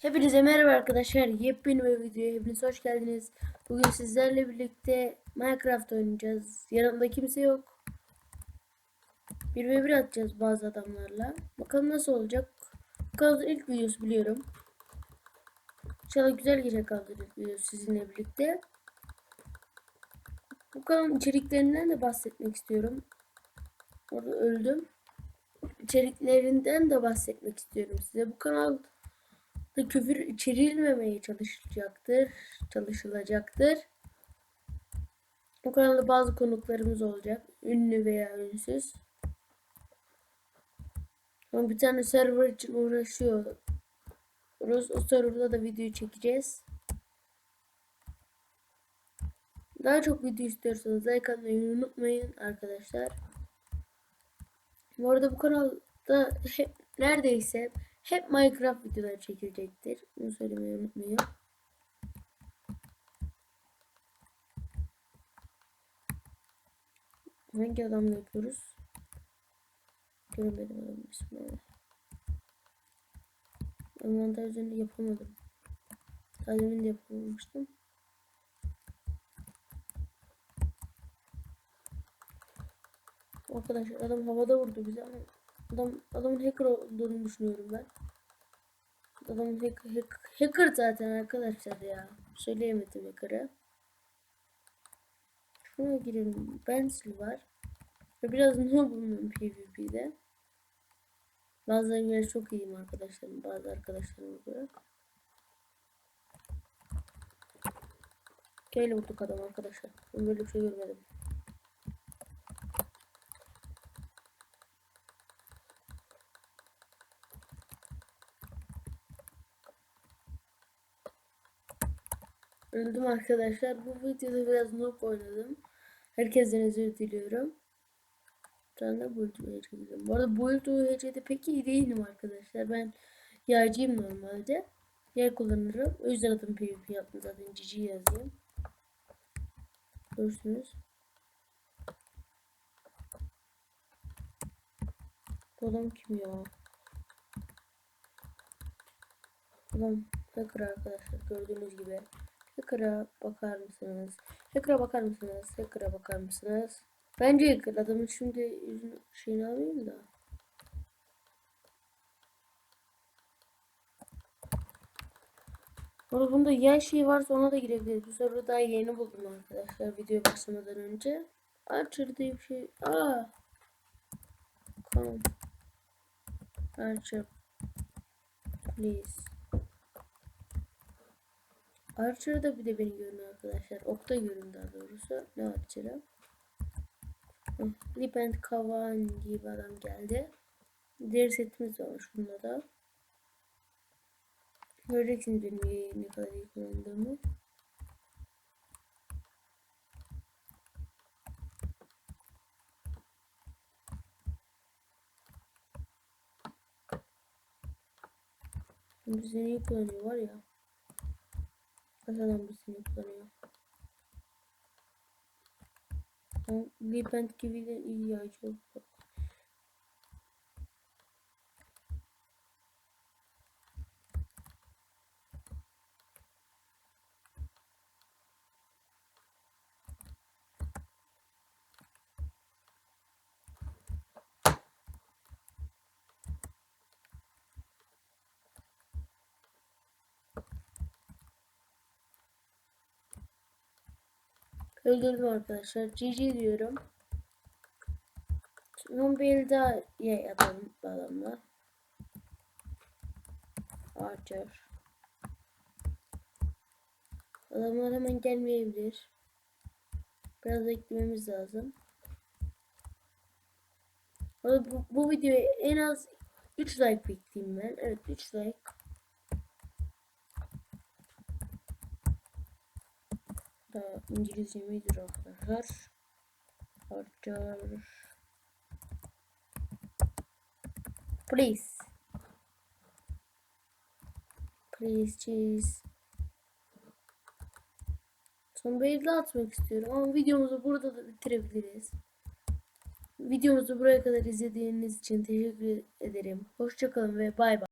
Hepinize merhaba arkadaşlar. Yepyeni bir videoya hepiniz hoş geldiniz. Bugün sizlerle birlikte Minecraft oynayacağız. Yanımda kimse yok. Bir ve bir atacağız bazı adamlarla. Bakalım nasıl olacak. Kanalın ilk videosu biliyorum. İnşallah güzel gelecek kanalın ilk videosu sizinle birlikte. Bu kanalın içeriklerinden de bahsetmek istiyorum. Orada öldüm. İçeriklerinden de bahsetmek istiyorum size. Bu kanal da küfür içerilmemeye çalışacaktır, çalışılacaktır. Bu kanalda bazı konuklarımız olacak. Ünlü veya ünsüz. Ama bir tane server için uğraşıyor. O serverda da video çekeceğiz. Daha çok video istiyorsanız like atmayı unutmayın arkadaşlar. Bu arada bu kanalda hep neredeyse hep Minecraft videoları çekilecektir. Bunu söylemeyi unutmayın. Hangi adamla yapıyoruz? Göremedim adamın ismini. Envanter üzerinde yapamadım. Sadece de yapamamıştım. Arkadaşlar adam havada vurdu bize ama adam adamın hacker olduğunu düşünüyorum ben. Adamın hack, hack, hacker zaten arkadaşlar ya. Söyleyemedim hacker'ı. Şuna girelim. Pencil var. Ve biraz noob'um PvP'de. Bazıları göre çok iyiyim arkadaşlarım. Bazı arkadaşlarım göre. Keyle vurduk adam arkadaşlar. Ben böyle bir şey görmedim. Öldüm arkadaşlar. Bu videoda biraz noob oynadım. Herkesten özür diliyorum. De Build UHC'deyim. Bu arada Build UHC'de pek iyi değilim arkadaşlar. Ben yağcıyım normalde. Yer kullanırım. O yüzden adım PvP yaptım zaten. GG yazayım. Görürsünüz. Bu adam kim ya? Adam hacker arkadaşlar gördüğünüz gibi. Hacker'a bakar mısınız? Hacker'a bakar mısınız? Hacker'a bakar mısınız? Bence hacker adamın şimdi yüzünü şeyini alayım da. Orada bunda yer şey varsa ona da girebiliriz. Bu soruyu daha yeni buldum arkadaşlar video başlamadan önce. Archer diye bir şey. Aa. Come. Archer. Please. Archer'da bir de beni görün arkadaşlar. Okta görün daha doğrusu. Ne Archer'ı? Lipent Kavan gibi adam geldi. Diğer setimiz var bunda da. Göreceksiniz benim ne kadar iyi kullandığımı. Seni iyi kullanıyor var ya. Kasadan bir seni kullanıyor. Lipent gibi de iyi ya Öldürdüm arkadaşlar. GG diyorum. Daha ye adam adamla. Archer. Adamlar hemen gelmeyebilir. Biraz eklememiz lazım. Bu, bu videoya en az 3 like bekleyeyim ben. Evet 3 like. Da İngilizce midir arkadaşlar? Archer. Please. Please cheese. Son bir daha atmak istiyorum ama videomuzu burada da bitirebiliriz. Videomuzu buraya kadar izlediğiniz için teşekkür ederim. Hoşçakalın ve bay bay.